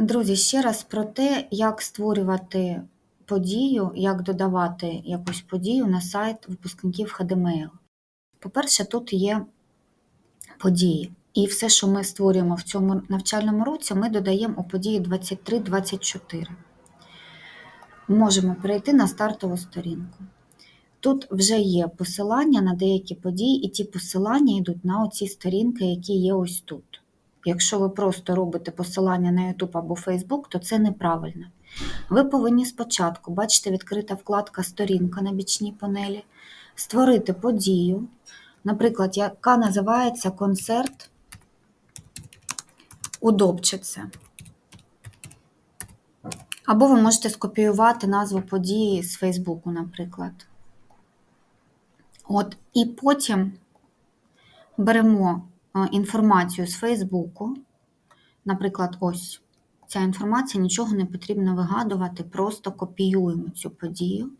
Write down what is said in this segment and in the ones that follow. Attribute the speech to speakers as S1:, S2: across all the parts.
S1: Друзі, ще раз про те, як створювати подію, як додавати якусь подію на сайт випускників HDML. По-перше, тут є події. І все, що ми створюємо в цьому навчальному році, ми додаємо у події 23-24. Можемо перейти на стартову сторінку. Тут вже є посилання на деякі події, і ті посилання йдуть на оці сторінки, які є ось тут. Якщо ви просто робите посилання на YouTube або Facebook, то це неправильно. Ви повинні спочатку, бачите, відкрита вкладка Сторінка на бічній панелі, створити подію, наприклад, яка називається концерт удобчице. Або ви можете скопіювати назву події з Фейсбуку, наприклад. От, І потім беремо інформацію з Фейсбуку. Наприклад, ось ця інформація, нічого не потрібно вигадувати, просто копіюємо цю подію,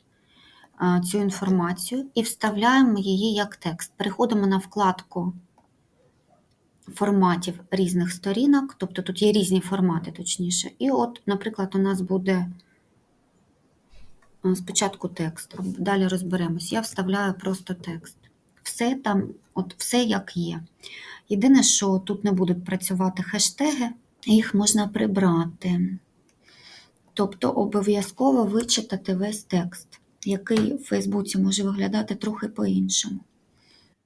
S1: е, цю інформацію і вставляємо її як текст. Переходимо на вкладку форматів різних сторінок, тобто тут є різні формати, точніше. І от, наприклад, у нас буде е, спочатку текст, далі розберемось. Я вставляю просто текст. Все там, от все як є. Єдине, що тут не будуть працювати хештеги, їх можна прибрати. Тобто обов'язково вичитати весь текст, який в Фейсбуці може виглядати трохи по-іншому.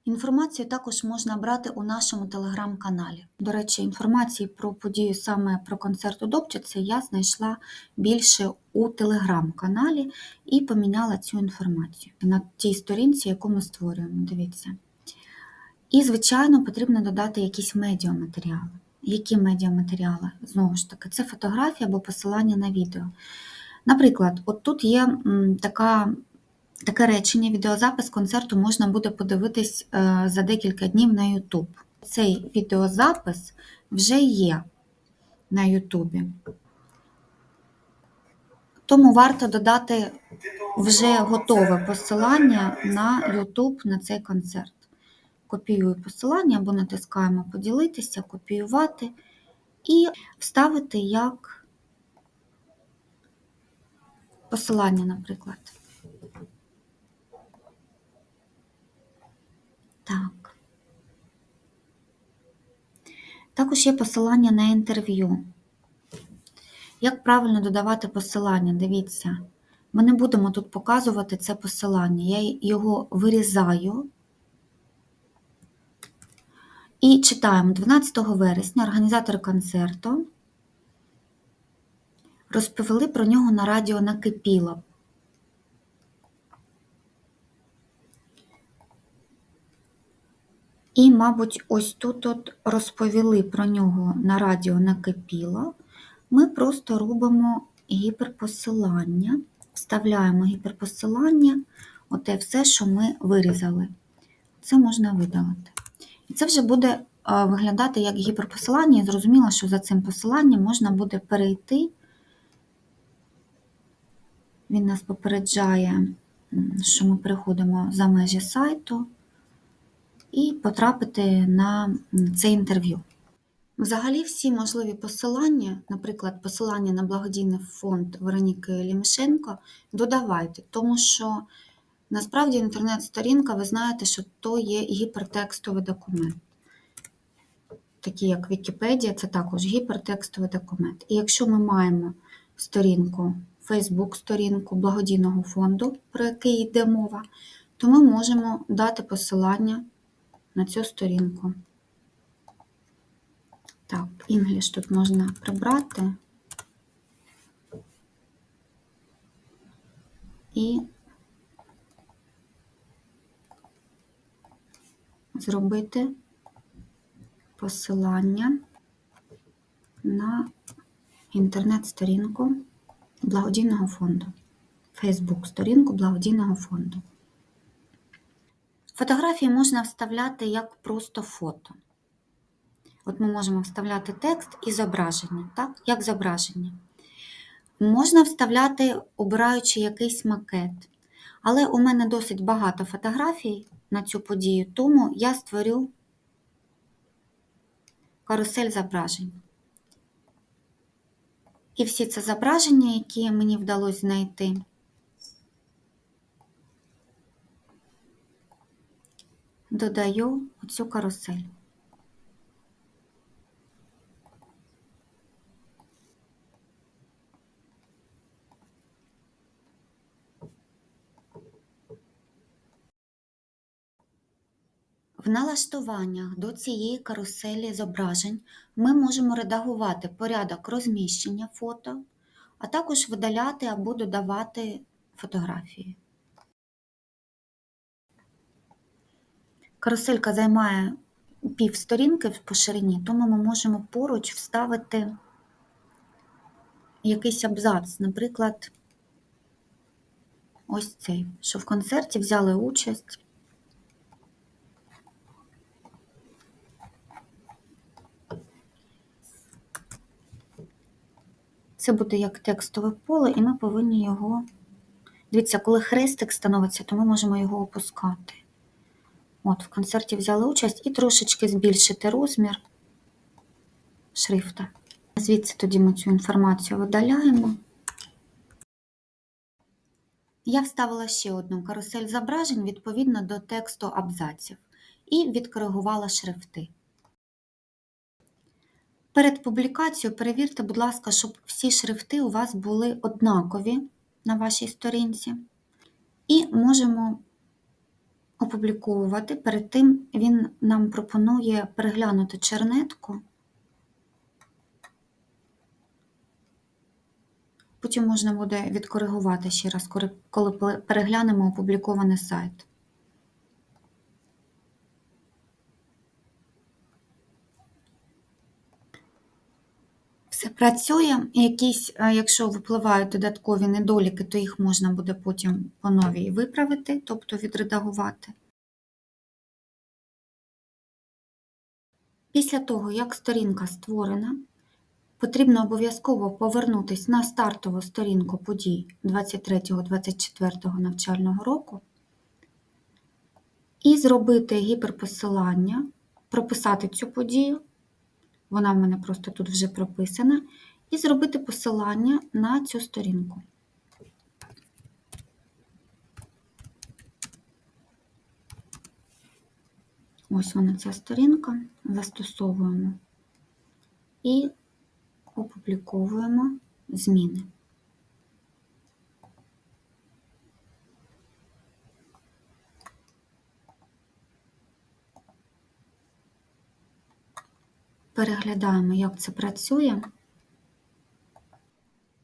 S1: Інформацію також можна брати у нашому телеграм-каналі. До речі, інформації про подію саме про концерт у Добчиці я знайшла більше у телеграм-каналі і поміняла цю інформацію на тій сторінці, яку ми створюємо. Дивіться. І, звичайно, потрібно додати якісь медіаматеріали. Які медіаматеріали? Знову ж таки, це фотографія або посилання на відео. Наприклад, от тут є така Таке речення, відеозапис концерту можна буде подивитись е, за декілька днів на YouTube. Цей відеозапис вже є на YouTube. Тому варто додати вже готове посилання на YouTube на цей концерт. Копіюю посилання або натискаємо поділитися, копіювати і вставити як посилання, наприклад. Так. Також є посилання на інтерв'ю. Як правильно додавати посилання? Дивіться, ми не будемо тут показувати це посилання. Я його вирізаю і читаємо 12 вересня організатори концерту розповіли про нього на радіо накипіло. І, мабуть, ось тут от розповіли про нього на радіо накипіло. Ми просто робимо гіперпосилання, вставляємо гіперпосилання, оте все, що ми вирізали. Це можна видалити. І це вже буде виглядати як гіперпосилання, і зрозуміло, що за цим посиланням можна буде перейти. Він нас попереджає, що ми переходимо за межі сайту і потрапити на це інтерв'ю. Взагалі, всі можливі посилання, наприклад, посилання на благодійний фонд Вероніки Лімішенко, додавайте, тому що насправді інтернет-сторінка, ви знаєте, що то є гіпертекстовий документ. Такі як Вікіпедія, це також гіпертекстовий документ. І якщо ми маємо сторінку, Фейсбук-сторінку благодійного фонду, про який йде мова, то ми можемо дати посилання на цю сторінку. Так, English тут можна прибрати і зробити посилання на інтернет-сторінку благодійного фонду, Фейсбук-сторінку благодійного фонду. Фотографії можна вставляти як просто фото. От ми можемо вставляти текст і зображення, так? як зображення. Можна вставляти, обираючи якийсь макет. Але у мене досить багато фотографій на цю подію, тому я створю карусель зображень. І всі це зображення, які мені вдалося знайти. Додаю оцю карусель. В налаштуваннях до цієї каруселі зображень ми можемо редагувати порядок розміщення фото, а також видаляти або додавати фотографії. Каруселька займає пів сторінки по ширині, тому ми можемо поруч вставити якийсь абзац, наприклад, ось цей, що в концерті взяли участь. Це буде як текстове поле, і ми повинні його. Дивіться, коли хрестик становиться, то ми можемо його опускати. От, в концерті взяли участь і трошечки збільшити розмір шрифта. Звідси тоді ми цю інформацію видаляємо. Я вставила ще одну карусель зображень відповідно до тексту абзаців і відкоригувала шрифти. Перед публікацією перевірте, будь ласка, щоб всі шрифти у вас були однакові на вашій сторінці. І можемо опубліковувати. Перед тим він нам пропонує переглянути чернетку. Потім можна буде відкоригувати ще раз, коли переглянемо опублікований сайт. Все працює. Якісь, якщо випливають додаткові недоліки, то їх можна буде потім по новій виправити, тобто відредагувати. Після того, як сторінка створена, потрібно обов'язково повернутися на стартову сторінку подій 23-24 навчального року і зробити гіперпосилання, прописати цю подію. Вона в мене просто тут вже прописана, і зробити посилання на цю сторінку. Ось вона ця сторінка, застосовуємо і опубліковуємо зміни. Переглядаємо, як це працює.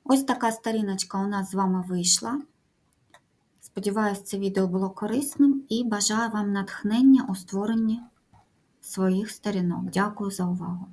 S1: Ось така сторіночка у нас з вами вийшла. Сподіваюсь, це відео було корисним і бажаю вам натхнення у створенні своїх сторінок. Дякую за увагу!